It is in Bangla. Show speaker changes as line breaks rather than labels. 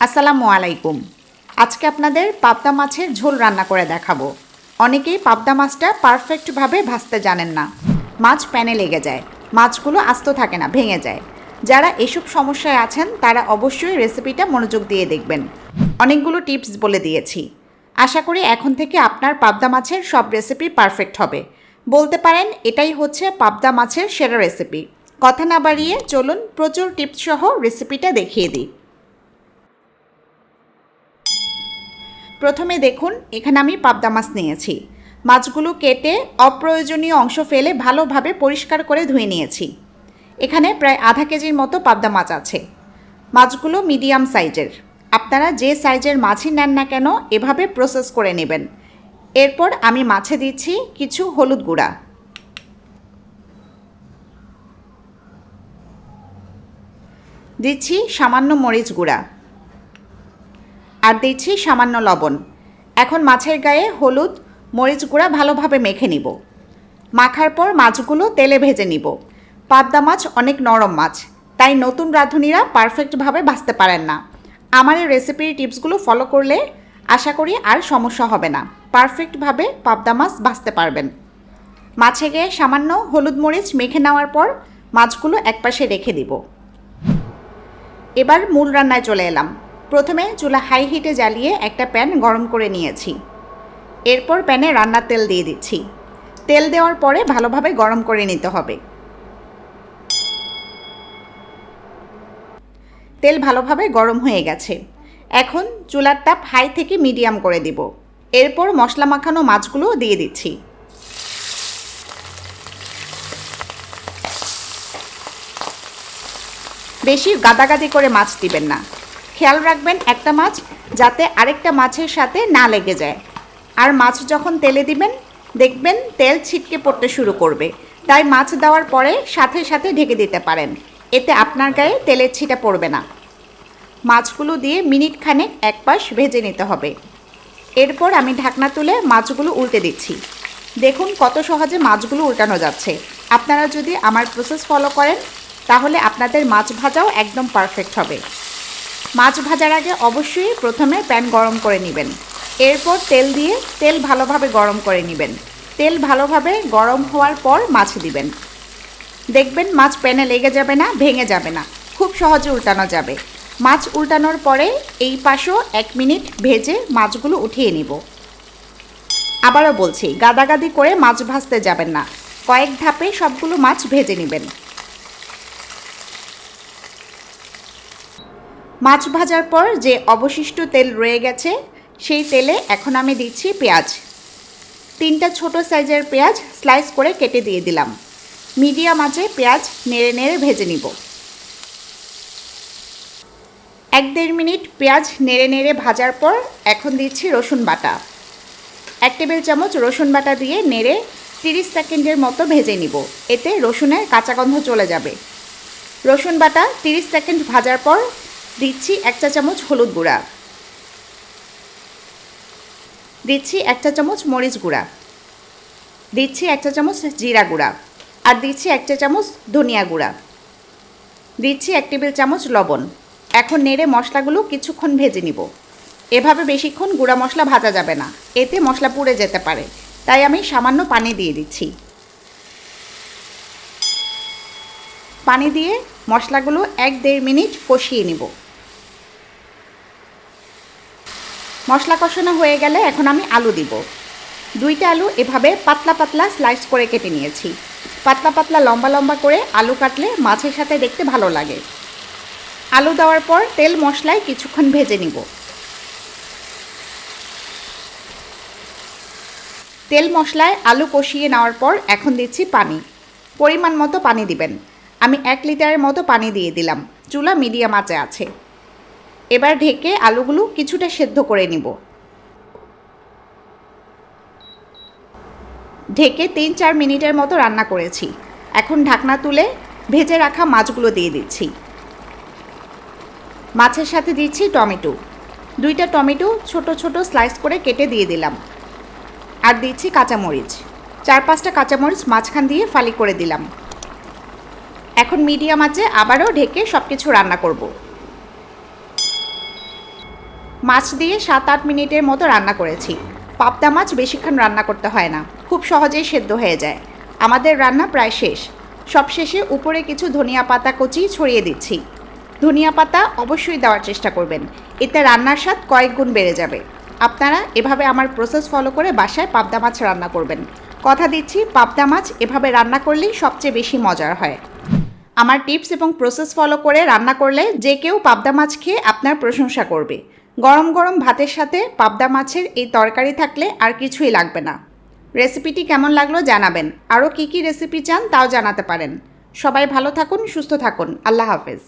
আসসালামু আলাইকুম। আজকে আপনাদের পাবদা মাছের ঝোল রান্না করে দেখাবো। অনেকেই পাবদা মাছটা পারফেক্টভাবে ভাজতে জানেন না। মাছ প্যানে লেগে যায়। মাছগুলো আস্ত থাকে না, ভেঙে যায়। যারা এসব সমস্যায় আছেন, তারা অবশ্যই রেসিপিটা মনোযোগ দিয়ে দেখবেন। অনেকগুলো টিপস বলে দিয়েছি। আশা করি এখন থেকে আপনার পাবদা মাছের সব রেসিপি পারফেক্ট হবে। বলতে পারেন, এটাই হচ্ছে পাবদা মাছের সেরা রেসিপি কথা না বাড়িয়ে চলুন প্রচুর টিপস সহ রেসিপিটা দেখিয়ে দিই। প্রথমে দেখুন, এখানে আমি পাবদা মাছ নিয়েছি। মাছগুলো কেটে অপ্রয়োজনীয় অংশ ফেলে ভালোভাবে পরিষ্কার করে ধুয়ে নিয়েছি। এখানে প্রায় আধা কেজির মতো পাবদা মাছ আছে। মাছগুলো মিডিয়াম সাইজের। আপনারা যে সাইজের মাছই নেন না কেন, এভাবে প্রসেস করে নেবেন। এরপর আমি মাছে দিচ্ছি কিছু হলুদ গুঁড়া। দিচ্ছি সামান্য মরিচ গুঁড়া। আর দিচ্ছি সামান্য লবণ। এখন মাছের গায়ে হলুদ, মরিচ গুঁড়া ভালোভাবে মেখে নিব। মাখার পর মাছগুলো তেলে ভেজে নিব। পাবদা মাছ অনেক নরম মাছ, তাই নতুন রাঁধুনিরা পারফেক্টভাবে ভাজতে পারেন না। আমার এই রেসিপির টিপসগুলো ফলো করলে আশা করি আর সমস্যা হবে না। পারফেক্টভাবে পাবদা মাছ ভাজতে পারবেন। মাছে গিয়ে সামান্য হলুদ মরিচ মেখে নেওয়ার পর মাছগুলো একপাশে রেখে দিব। এবার মূল রান্নায় চলে এলাম। প্রথমে চুলা হাই হিটে জ্বালিয়ে একটা প্যান গরম করে নিয়েছি। এরপর প্যানে রান্নার তেল দিয়ে দিচ্ছি। তেল দেওয়ার পরে ভালোভাবে গরম করে নিতে হবে। তেল ভালোভাবে গরম হয়ে গেছে। এখন চুলার তাপ হাই থেকে মিডিয়াম করে দিব। এরপর মশলা মাখানো মাছগুলো দিয়ে দিচ্ছি। বেশি গাদাগাদি করে মাছ দিবেন না। রাখবেন একটা মাছ যাতে আরেকটা মাছের সাথে না লেগে যায়। আর মাছ যখন তেলে দিবেন, দেখবেন তেল ছিটকে পড়তে শুরু করবে। তাই মাছ দেওয়ার পরে সাথে সাথে ঢেকে দিতে পারেন। এতে আপনার গায়ে তেলের ছিটা পড়বে না। মাছগুলো দিয়ে মিনিট খানেক এক পাশ ভেজে নিতে হবে। এরপর আমি ঢাকনা তুলে মাছগুলো উল্টে দিচ্ছি। দেখুন কত সহজে মাছগুলো উল্টানো যাচ্ছে। আপনারা যদি আমার প্রসেস ফলো করেন, তাহলে আপনাদের মাছ ভাজাও একদম পারফেক্ট হবে। মাছ ভাজার আগে অবশ্যই প্রথমে প্যান গরম করে নেবেন। এরপর তেল দিয়ে তেল ভালোভাবে গরম করে নেবেন। তেল ভালোভাবে গরম হওয়ার পর মাছ দিবেন। দেখবেন মাছ প্যানে লেগে যাবে না, ভেঙে যাবে না। খুব সহজে উল্টানো যাবে। মাছ উল্টানোর পরে এই পাশেও এক মিনিট ভেজে মাছগুলো উঠিয়ে নিব। আবারও বলছি, গাদাগাদি করে মাছ ভাজতে যাবেন না। কয়েক ধাপে সবগুলো মাছ ভেজে নেবেন। মাছ ভাজার পর যে অবশিষ্ট তেল রয়ে গেছে, সেই তেলে এখন আমি দিচ্ছি পেঁয়াজ। তিনটা ছোট সাইজের পেঁয়াজ স্লাইস করে কেটে দিয়ে দিলাম। মিডিয়াম আঁচে পেঁয়াজ নেড়ে নেড়ে ভেজে নিব। এক দেড় মিনিট পেঁয়াজ নেড়ে নেড়ে ভাজার পর এখন দিচ্ছি রসুন বাটা। এক টেবিল চামচ রসুন বাটা দিয়ে নেড়ে তিরিশ সেকেন্ডের মতো ভেজে নিব। এতে রসুনের কাঁচা গন্ধ চলে যাবে। রসুন বাটা তিরিশ সেকেন্ড ভাজার পর দিচ্ছি এক চা চামচ হলুদ গুঁড়া। দিচ্ছি এক চা চামচ মরিচ গুঁড়া। দিচ্ছি এক চা চামচ জিরা গুঁড়া। আর দিচ্ছি এক চা চামচ ধনিয়া গুঁড়া। দিচ্ছি এক টেবিল চামচ লবণ। এখন নেড়ে মশলাগুলো কিছুক্ষণ ভেজে নিব। এভাবে বেশিক্ষণ গুঁড়া মশলা ভাজা যাবে না। এতে মশলা পুড়ে যেতে পারে। তাই আমি সামান্য পানি দিয়ে দিচ্ছি। পানি দিয়ে মশলাগুলো এক দেড় মিনিট কষিয়ে নিব। মশলা কষানো হয়ে গেলে এখন আমি আলু দিব। দুইটা আলু এভাবে পাতলা পাতলা স্লাইস করে কেটে নিয়েছি। পাতলা পাতলা লম্বা লম্বা করে আলু কাটলে মাছের সাথে দেখতে ভালো লাগে। আলু দেওয়ার পর তেল মশলায় কিছুক্ষণ ভেজে নিব। তেল মশলায় আলু কষিয়ে নেওয়ার পর এখন দিচ্ছি পানি। পরিমাণ মতো পানি দিবেন। আমি এক লিটারের মতো পানি দিয়ে দিলাম। চুলা মিডিয়াম আঁচে আছে। এবার ঢেকে আলুগুলো কিছুটা সেদ্ধ করে নিব। ঢেকে তিন চার মিনিটের মতো রান্না করেছি। এখন ঢাকনা তুলে ভেজে রাখা মাছগুলো দিয়ে দিচ্ছি। মাছের সাথে দিচ্ছি টমেটো। দুইটা টমেটো ছোট ছোট স্লাইস করে কেটে দিয়ে দিলাম। আর দিচ্ছি কাঁচামরিচ। চার পাঁচটা কাঁচামরিচ মাঝখান দিয়ে ফালি করে দিলাম। এখন মিডিয়াম আছে আবারও ঢেকে সব কিছু রান্না করব। মাছ দিয়ে সাত আট মিনিটের মতো রান্না করেছি। পাবদা মাছ বেশিক্ষণ রান্না করতে হয় না, খুব সহজেই সেদ্ধ হয়ে যায়। আমাদের রান্না প্রায় শেষ। সবশেষে উপরে কিছু ধনিয়া পাতা কচি ছড়িয়ে দিচ্ছি। ধনিয়া পাতা অবশ্যই দেওয়ার চেষ্টা করবেন, এতে রান্নার স্বাদ কয়েক গুণ বেড়ে যাবে। আপনারা এভাবে আমার প্রসেস ফলো করে বাসায় পাবদা মাছ রান্না করবেন। কথা দিচ্ছি, পাবদা মাছ এভাবে রান্না করলেই সবচেয়ে বেশি মজার হয়। আমার টিপস এবং প্রসেস ফলো করে রান্না করলে যে কেউ পাবদা মাছ খেয়ে আপনার প্রশংসা করবে। গরম গরম ভাতের সাথে পাবদা মাছের এই তরকারি থাকলে আর কিছুই লাগবে না। রেসিপিটি কেমন লাগল জানাবেন। আরও কী কী রেসিপি চান তাও জানাতে পারেন। সবাই ভালো থাকুন, সুস্থ থাকুন। আল্লাহ হাফেজ।